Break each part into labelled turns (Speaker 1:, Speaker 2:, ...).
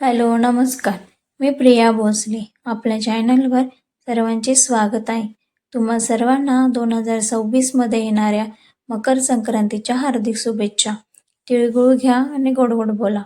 Speaker 1: Hello नमस्कार. मी प्रिया भोसले. आपल्या चॅनलवर सर्वांचे स्वागत आहे. तुम्हा सर्वांना दोन हजार सव्वीसमध्ये येणाऱ्या मकर संक्रांतीच्या हार्दिक शुभेच्छा. तिळगुळ घ्या आणि गोडगोड बोला.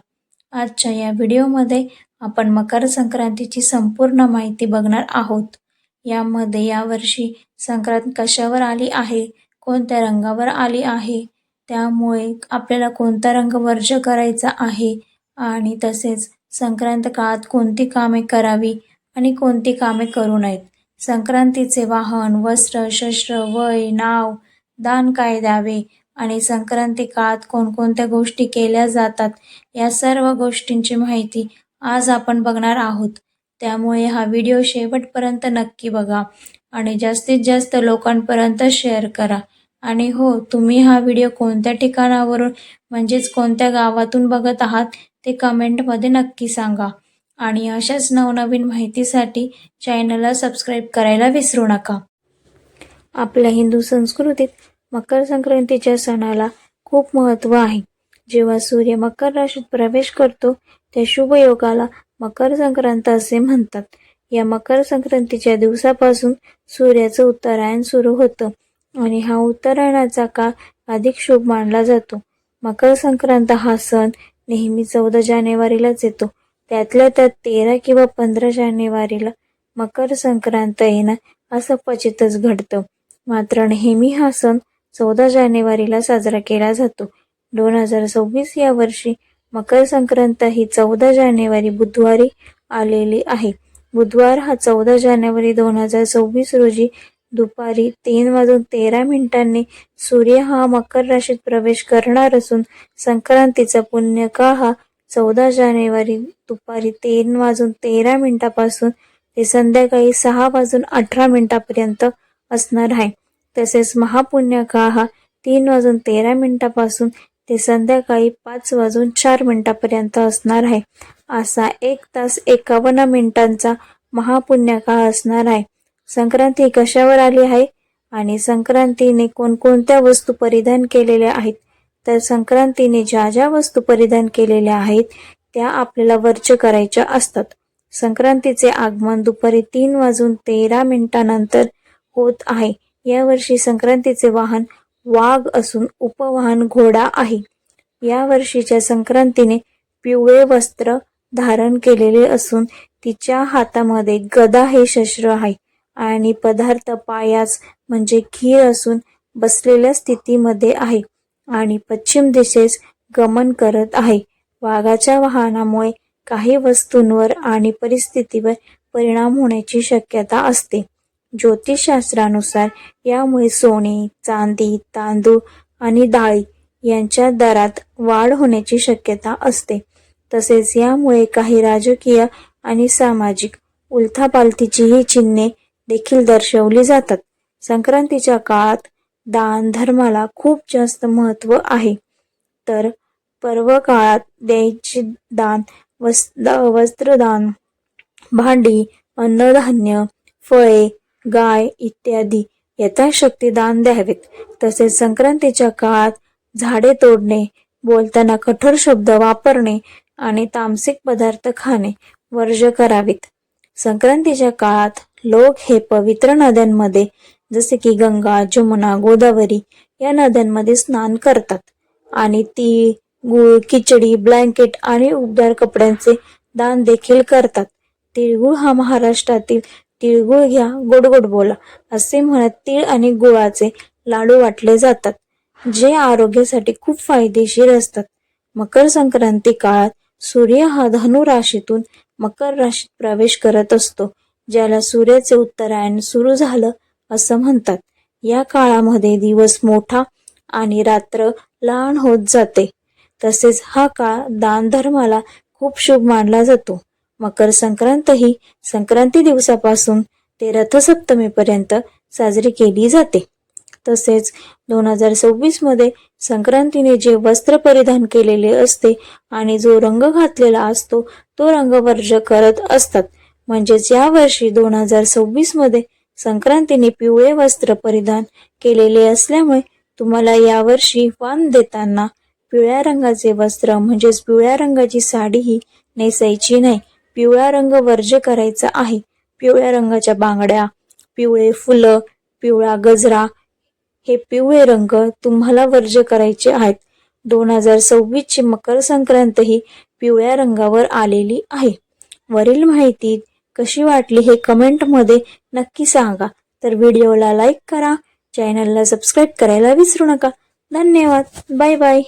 Speaker 1: आजच्या या व्हिडिओमध्ये आपण मकर संक्रांतीची संपूर्ण माहिती बघणार आहोत. यामध्ये यावर्षी संक्रांत कशावर आली आहे? कोणत्या रंगावर आली आहे? त्यामुळे आपल्याला कोणता रंग वर्ज करायचा आहे? आणि तसेच संक्रांत काळात कोणती कामे करावी आणि कोणती कामे करू नयेत? संक्रांतीचे वाहन वस्त्र शस्त्र वय नाव दान काय द्यावे आणि संक्रांती काळात कोणकोणत्या गोष्टी केल्या जातात या सर्व गोष्टींची माहिती आज आपण बघणार आहोत. त्यामुळे हा व्हिडिओ शेवटपर्यंत नक्की बघा आणि जास्तीत जास्त लोकांपर्यंत शेअर करा. आणि हो तुम्ही हा व्हिडिओ कोणत्या ठिकाणावरून म्हणजेच कोणत्या गावातून बघत आहात ते कमेंटमध्ये नक्की सांगा. आणि अशाच नवनवीन माहितीसाठी चॅनलला सबस्क्राईब करायला विसरू नका. आपल्या हिंदू संस्कृतीत मकर संक्रांतीच्या सणाला खूप महत्त्व आहे. जेव्हा सूर्य मकर राशीत प्रवेश करतो त्या शुभ योगाला मकर संक्रांत असे म्हणतात. या मकर संक्रांतीच्या दिवसापासून सूर्याचं उत्तरायण सुरू होतं. आणि हा उत्तरायणाचा काळ अधिक शुभ मानला जातो. मकर संक्रांत हा सण नेहमी चौदा जानेवारीलाच येतो. त्यातल्या त्यात तेरा किंवा पंधरा जानेवारीला मकर संक्रांत येणं असं क्वचितच घडतं. मात्र नेहमी हा सण चौदा जानेवारीला साजरा केला जातो. दोन हजार सव्वीस या वर्षी मकर संक्रांत ही चौदा जानेवारी बुधवारी आलेली आहे. बुधवार हा चौदा जानेवारी दोन हजार सव्वीस रोजी दुपारी तीन वाजून तेरा मिनिटांनी सूर्य हा मकर राशीत प्रवेश करणार असून संक्रांतीचा पुण्यकाळ हा चौदा जानेवारी दुपारी तीन वाजून तेरा मिनिटापासून ते संध्याकाळी सहा वाजून अठरा मिनिटापर्यंत असणार आहे. तसेच महापुण्यकाळ हा तीन वाजून तेरा मिनिटापासून ते संध्याकाळी पाच वाजून चार मिनिटापर्यंत असणार आहे. असा एक तास एकावन्न मिनिटांचा महापुण्यकाळ असणार आहे. संक्रांती कशावर आली आहे आणि संक्रांतीने कोणकोणत्या वस्तू परिधान केलेल्या आहेत तर संक्रांतीने ज्या ज्या वस्तू परिधान केलेल्या आहेत त्या आपल्याला वर्च करायच्या असतात. संक्रांतीचे आगमन दुपारी तीन वाजून तेरा मिनिटानंतर होत आहे. यावर्षी संक्रांतीचे वाहन वाघ असून उपवाहन घोडा आहे. या वर्षीच्या संक्रांतीने पिवळे वस्त्र धारण केलेले असून तिच्या हातामध्ये गदा हे शस्त्र आहे. आणि पदार्थ पायास म्हणजे खीर असून बसलेल्या स्थितीमध्ये आहे आणि पश्चिम दिशेस गमन करत आहे. वाघाच्या वाहनामुळे काही वस्तूंवर आणि परिस्थितीवर परिणाम होण्याची शक्यता असते. ज्योतिषशास्त्रानुसार यामुळे सोने चांदी तांदूळ आणि डाळी यांच्या दरात वाढ होण्याची शक्यता असते. तसेच यामुळे काही राजकीय आणि सामाजिक उलथापालथीचीही चिन्हे देखील दर्शवली जातात. संक्रांतीच्या काळात दान धर्माला खूप जास्त महत्त्व आहे. तर पर्व काळात द्यायचे दान वस्त्र वस्त्रदान भांडी अन्नधान्य फळे गाय इत्यादी यथाशक्ती दान द्यावेत. तसेच संक्रांतीच्या काळात झाडे तोडणे बोलताना कठोर शब्द वापरणे आणि तामसिक पदार्थ खाणे वर्ज करावेत. संक्रांतीच्या काळात लोक हे पवित्र नद्यांमध्ये जसे की गंगा जमुना गोदावरी या नद्यांमध्ये स्नान करतात. आणि ती गुळ खिचडी ब्लँकेट आणि उबदार कपड्यांचे दान देखील करतात. तिळगुळ हा महाराष्ट्रातील तिळगुळ घ्या गोड गोड बोला असे म्हणत तीळ आणि गुळाचे लाडू वाटले जातात जे आरोग्यासाठी खूप फायदेशीर असतात. मकर संक्रांती काळात सूर्य हा धनु राशीतून मकर राशीत प्रवेश करत असतो. ज्याला सूर्याचे उत्तरायण सुरू झालं असं म्हणतात. या काळामध्ये दिवस मोठा आणि रात्र लहान होत जाते. तसेच हा काळ दानधर्माला खूप शुभ मानला जातो. मकर संक्रांत ही संक्रांती दिवसापासून ते रथसप्तमीपर्यंत साजरी केली जाते. तसेच दोन हजार सव्वीसमध्ये संक्रांतीने जे वस्त्र परिधान केलेले असते आणि जो रंग घातलेला असतो तो रंग वर्ज करत असतात. म्हणजेच या वर्षी दोन हजार सव्वीसमध्ये संक्रांतीने पिवळे वस्त्र परिधान केलेले असल्यामुळे तुम्हाला यावर्षी वाण देताना पिवळ्या रंगाचे वस्त्र म्हणजेच पिवळ्या रंगाची साडी ही नेसायची नाही. पिवळा रंग वर्ज्य करायचा आहे. पिवळ्या रंगाच्या बांगड्या पिवळे फुलं पिवळा गजरा हे पिवळे रंग तुम्हाला वर्ज्य करायचे आहेत. दोन हजार सव्वीसची मकर संक्रांत ही पिवळ्या रंगावर आलेली आहे. वरील माहिती कशी वाटली हे कमेंटमध्ये नक्की सांगा. तर व्हिडिओला लाईक करा चॅनलला सबस्क्राईब करायला विसरू नका. धन्यवाद. Bye bye.